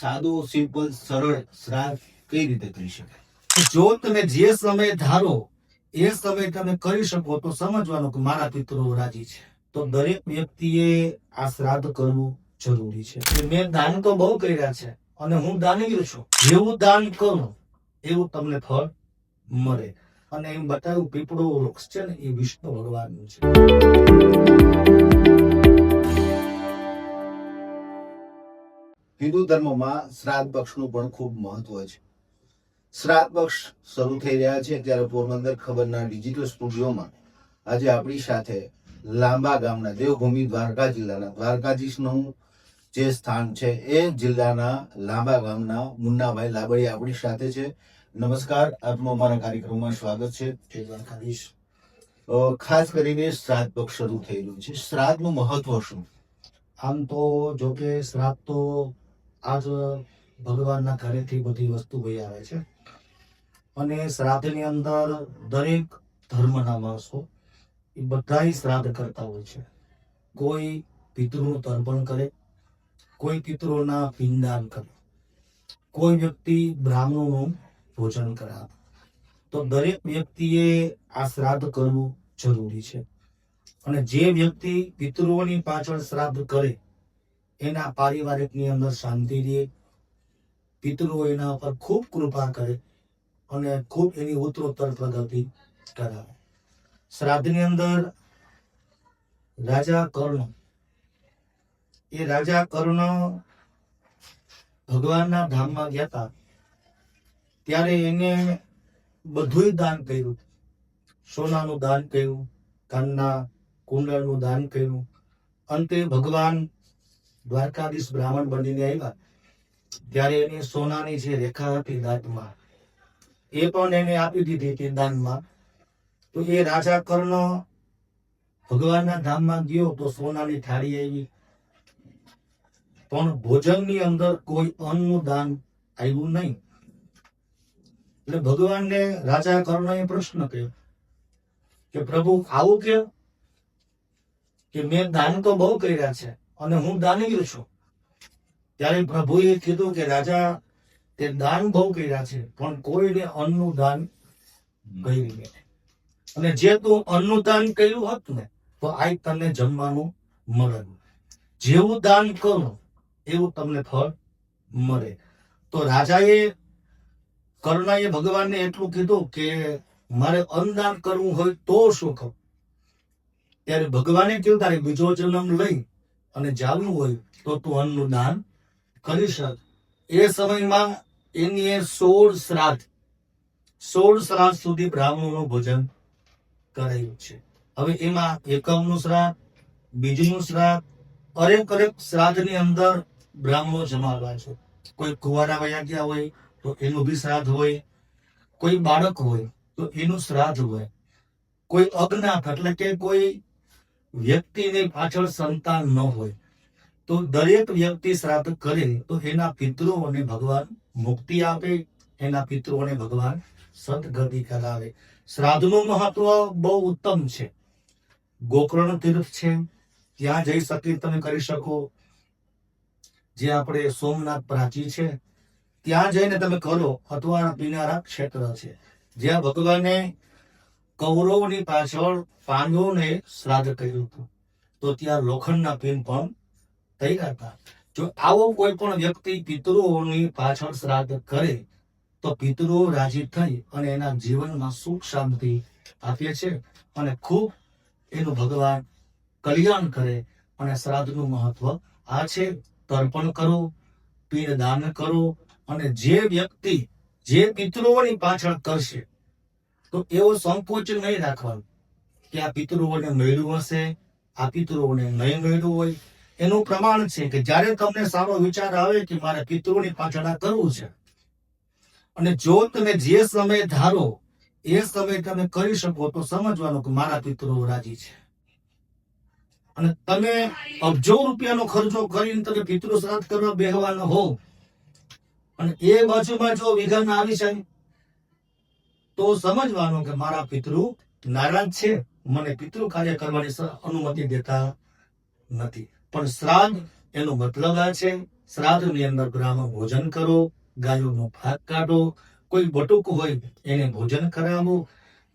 સાદો સિમ્પલ સરળ શ્રાદ્ધ કઈ રીતે કરી શકાય જો તમે જે સમય ધારો, એ સમય તમે કરી શકો તો સમજવાનું કે મારા પિતરો રાજી છે. તો દરેક વ્યક્તિએ આ શ્રાદ્ધ કરવું જરૂરી છે. મેં દાન તો બહુ કર્યા છે અને હું દાનવીર છું. જેવું દાન કરું, એવું તમને ફળ મળે. અને એમ બતાવ્યું, પીપળો વૃક્ષ છે ને, એ વિષ્ણુ ભગવાનનું છે. હિન્દુ ધર્મમાં શ્રાદ્ધ પક્ષનું પણ ખૂબ મહત્વ છે. શ્રાદ્ધ પક્ષ શરૂ થઈ રહ્યા છે ત્યારે પોરબંદર ખબરના ડિજિટલ સ્ટુડિયોમાં આજે આપણી સાથે લાંબા ગામના દેવભૂમિ દ્વારકા જિલ્લાના દ્વારકાધીશનું જે સ્થાન છે એ જિલ્લાના લાંબા ગામના મુન્નાભાઈ લાબડી આપણી સાથે છે. નમસ્કાર આપનું અમારા કાર્યક્રમમાં સ્વાગત છે. દ્વારકાધીશ. ખાસ કરીને શ્રાદ્ધ પક્ષ શરૂ થઈ રહ્યું છે. શ્રાદ્ધનું મહત્વ શું? આમ તો જો કે શ્રાદ્ધ તો આજ ભગવાનના ઘરેથી બધી વસ્તુ ભાઈ આવે છે. અને શ્રાદ્ધની અંદર દરેક ધર્મના માણસો એ બધા શ્રાદ્ધ કરતા હોય છે. કોઈ પિતૃનું તર્પણ કરે, કોઈ પિતૃના પિંડદાન કરે, કોઈ વ્યક્તિ બ્રાહ્મણોનું ભોજન કરાવે. તો દરેક વ્યક્તિએ આ શ્રાદ્ધ કરવું જરૂરી છે. અને જે વ્યક્તિ પિતૃઓની પાછળ શ્રાદ્ધ કરે એના પારિવારિકની અંદર શાંતિ રહે, પિતૃઓ એના ઉપર ખૂબ કૃપા કરે અને ખૂબ એની ઉત્તરોત્તર પ્રગતિ કરાવે. શ્રાદ્ધની અંદર રાજા કર્ણ, એ રાજા કર્ણ ભગવાનના ધામમાં ગયા હતા. ત્યારે એને બધુંય દાન કર્યું. સોનાનું દાન કર્યું, કાનના કુંડળનું દાન કર્યું. અંતે ભગવાન દ્વારકાધીશ બ્રાહ્મણ બનીને આવ્યા. ત્યારે એને સોનાની જે રેખા હતી દાંતમાં, એ પણ એને આપી દીધી હતી દાનમાં. તો એ રાજા કર્ણ ભગવાનના ધામમાં ગયો તો સોનાની થાળી આવી. પણ ભોજનની અંદર કોઈ અન્નનું દાન આવ્યું નહીં. એટલે ભગવાનને રાજા કર્ણએ પ્રશ્ન કર્યો કે પ્રભુ, આવું કે મેં દાન તો બહુ કર્યા છે. અને હું દાનવીર છું. ત્યારે પ્રભુએ કીધું કે રાજા તે દાન બહુ કર્યા છે પણ કોઈને અન્નનું દાન કર્યું નહીં. અને જે તું અન્નનું દાન કર્યું હોત ને તો આજ તને જમવાનું મળે. જેવું દાન કરો એવું તમને ફળ મળે. તો રાજાએ કર્ણાએ ભગવાનને એટલું કીધું કે મારે અન્નદાન કરવું હોય તો શું કહું ત્યારે ભગવાને કહ્યું તારે બીજો જન્મ લઈ અને જાગવું હોય તો તું અન્નનું દાન કરી શક એ સમયમાં એની એ સોળ શ્રાદ્ધ સોળ શ્રાદ્ધ સુધી બ્રાહ્મણોનું ભોજન કરાયું છે. હવે એમાં એકમનું શ્રાદ્ધ, બીજનું શ્રાદ્ધ, અરેક અરેક શ્રાદ્ધની અંદર બ્રાહ્મણો જમાડવા છે. કોઈ કુંવારા વયા ગયા હોય તો એનું બી શ્રાદ્ધ હોય, કોઈ બાળક હોય તો એનું શ્રાદ્ધ હોય, કોઈ અજ્ઞાત એટલે કે કોઈ વ્યક્તિને પાછળ સંતાન ન હોય, તો દરેક વ્યક્તિ શ્રાદ્ધ કરે તો એના પિતૃઓને ભગવાન મુક્તિ આપે, એના પિતૃઓને ભગવાન સદગતિ કરાવે. શ્રાદ્ધનું મહત્વ બહુ ઉત્તમ છે. ગોકર્ણ તીર્થ છે, ત્યાં જઈ શકી તમે કરી શકો. જે આપણે સોમનાથ પ્રાચી છે, ત્યાં જઈને તમે કરો અથવા પીનારા ક્ષેત્ર છે. જ્યાં ભગવાને કૌરવોની પાછળ પાંડવોને શ્રાદ્ધ કર્યું હતું. તો ત્યાં લોખંડના પિન પણ તૈયાર હતા. જો આવો કોઈ પણ વ્યક્તિ પિતૃઓની પાછળ શ્રાદ્ધ કરે, તો પિતૃઓ રાજી થઈ અને એના જીવનમાં સુખ શાંતિ આપે છે અને ખૂબ એનું ભગવાન કલ્યાણ કરે અને શ્રાદ્ધનું મહત્વ આ છે. તર્પણ કરો પિંડ દાન કરો અને જે વ્યક્તિ, જે પિતૃઓની પાછળ કરશે તો એવો સંકોચ નહીં રાખવાનો કે આ પિતૃઓને મળ્યું હશે, આ પિતૃઓને નહીં મળ્યું હોય. એનું પ્રમાણ છે કે જ્યારે તમને સારો વિચાર આવે કે મારે પિતૃની પાછળ કરવું છે, અને જો તમે જે સમય ધારો, એ સમય તમે કરી શકો તો સમજવાનું કે મારા પિતૃ રાજી છે. અને તમે અબજો રૂપિયાનો ખર્ચો કરીને તમે પિતૃ શ્રાદ્ધ કરવા બેહવાના હો, અને એ બાજુમાં જો વિઘન આવી જાય તો સમજવાનું કે મારા પિતૃ નારાજ છે. મને પિતૃ કાર્ય કરવાની અનુમતિ દેતા નથી. પણ શ્રાદ્ધ એનો મતલબ આ છે, શ્રાદ્ધની અંદર બ્રાહ્મણ ભોજન કરો, ગાયોનો ભાગ કાઢો, કોઈ બટુક હોય એને ભોજન કરાવો,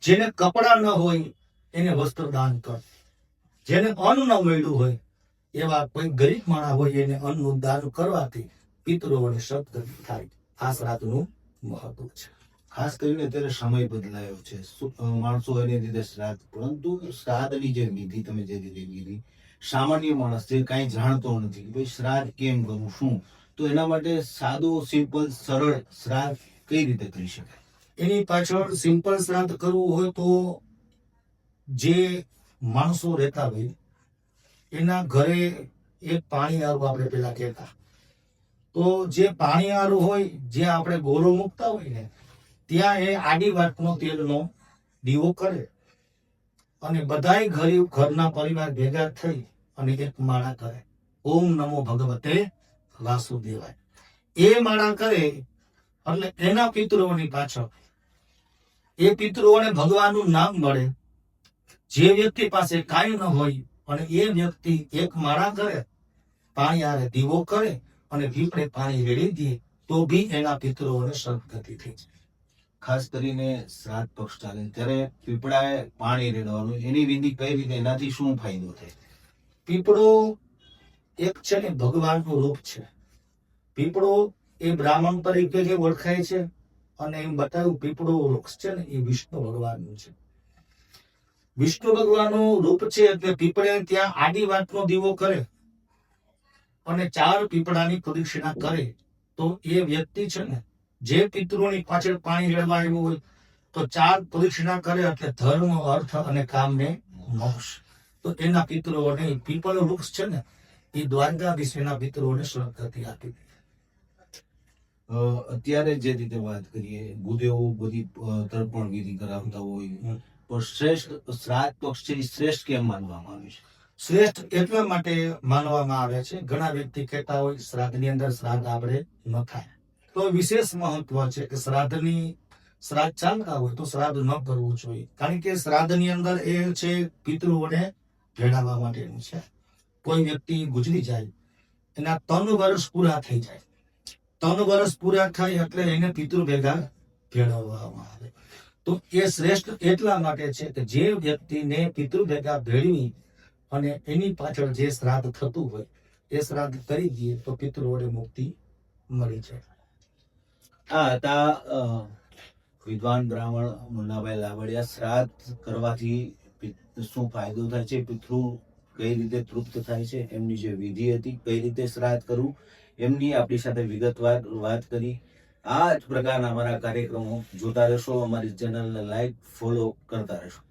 જેને કપડા ન હોય એને વસ્ત્ર દાન કરો. જેને અન્ન ન મળ્યું હોય, એવા કોઈ ગરીબ માણા હોય એને અન્નનું દાન કરવાથી પિતૃઓને શબ્દ થાય. આ શ્રાદ્ધનું મહત્વ છે. ખાસ કરીને અત્યારે સમય બદલાયો છે. માણસો એને લીધે શ્રાદ્ધ, પરંતુ શ્રાદ્ધની જે વિધિ તમે જે રીતે કીધી, સામાન્ય માણસ જે કાંઈ જાણતો નથી ભાઈ શ્રાદ્ધ કેમ કરવું શું? તો એના માટે સાદો, સિમ્પલ, સરળ શ્રાદ્ધ કઈ રીતે કરી શકાય? એની પાછળ સિમ્પલ શ્રાદ્ધ કરવું હોય તો જે માણસો રહેતા હોય, એના ઘરે એક પાણી આરું આપણે પેલા કહેતા. તો જે પાણી આરું હોય, જે આપણે ગોરો મૂકતા હોય ને ત્યાં એ આડી વાટનો તેલનો દીવો કરે અને બધાય ગરીબ ઘરના પરિવાર ભેગા થઈ અને એક માળા કરે. ઓમ નમો ભગવતે વાસુદેવાય. એ માળા કરે એટલે એના પિતૃઓની પાછળ એ પિતૃઓને ભગવાનનું નામ મળે. જે વ્યક્તિ પાસે કાંઈ ન હોય અને એ વ્યક્તિ એક માળા કરે, પાણી આરે દીવો કરે અને પીપળે પાણી રેડી દે, તો બી એના પિતૃઓને સદગતિ થઈ જાય. ખાસ કરીને શ્રાદ્ધ પક્ષ ચાલે ત્યારે પીપળાએ પાણી રેડવાનું. એની વિધિ કઈ રીતે? એનાથી શું ફાયદો થાય? પીપળો એક છે ને ભગવાનનું રૂપ છે. પીપળો એ બ્રાહ્મણ તરીકે જે ઓળખાય છે અને એમ બતાવ્યું, પીપળો વૃક્ષ છે ને એ વિષ્ણુ ભગવાનનું છે. વિષ્ણુ ભગવાનનું રૂપ છે એટલે પીપળે ત્યાં આડી વાતનો દીવો કરે અને ચાર પીપળાની પ્રદક્ષિણા કરે. તો એ વ્યક્તિ છે ને જે પિતૃની પાછળ પાણી રેડવા આવ્યું હોય તો ચાર પ્રદક્ષિણા કરે એટલે ધર્મ અર્થ અને કામને મોક્ષ. તો એના પિતૃઓને પીપળ વૃક્ષ છે ને એ દ્વારકાધીશ એના પિતૃઓને સદગતિ આપી અત્યારે જે રીતે વાત કરીએ ગુદેવો બધી તર્પણ વિધિ કરાવતા હોય. પણ શ્રેષ્ઠ શ્રાદ્ધ પક્ષ છે શ્રેષ્ઠ કેમ માનવામાં આવે છે? શ્રેષ્ઠ એટલા માટે માનવામાં આવે છે ઘણા વ્યક્તિ કહેતા હોય શ્રાદ્ધની અંદર શ્રાદ્ધ આપણે ન થાય તો વિશેષ મહત્વ છે કે શ્રાદ્ધની, શ્રાદ્ધ ચાલતા હોય તો શ્રાદ્ધ ન કરવું જોઈએ. કારણ કે શ્રાદ્ધની અંદર એ છે પિતૃઓને ભેળાવવા માટેનું છે. કોઈ વ્યક્તિ ગુજરી જાય, એના ત્રણ વર્ષ પૂરા થઈ જાય. ત્રણ વર્ષ પૂરા થાય એટલે એને પિતૃ ભેગા ભેળવવામાં આવે. તો એ શ્રેષ્ઠ એટલા માટે છે કે જે વ્યક્તિને પિતૃ ભેગા ભેળવી અને એની પાછળ જે શ્રાદ્ધ થતું હોય, એ શ્રાદ્ધ કરી દઈએ તો પિતૃઓને મુક્તિ મળી જાય. આ હતા વિદ્વાન બ્રાહ્મણ મુન્નાભાઈ લાવડિયા શ્રાદ્ધ કરવાથી શું ફાયદો થાય છે? પિતૃ કઈ રીતે તૃપ્ત થાય છે? એમની જે વિધિ હતી, કઈ રીતે શ્રાદ્ધ કરવું? એમની આપણી સાથે વિગતવાર વાત કરી. આ જ પ્રકારના અમારા કાર્યક્રમો જોતા રહેશો, અમારી ચેનલને લાઈક, ફોલો કરતા રહેશો.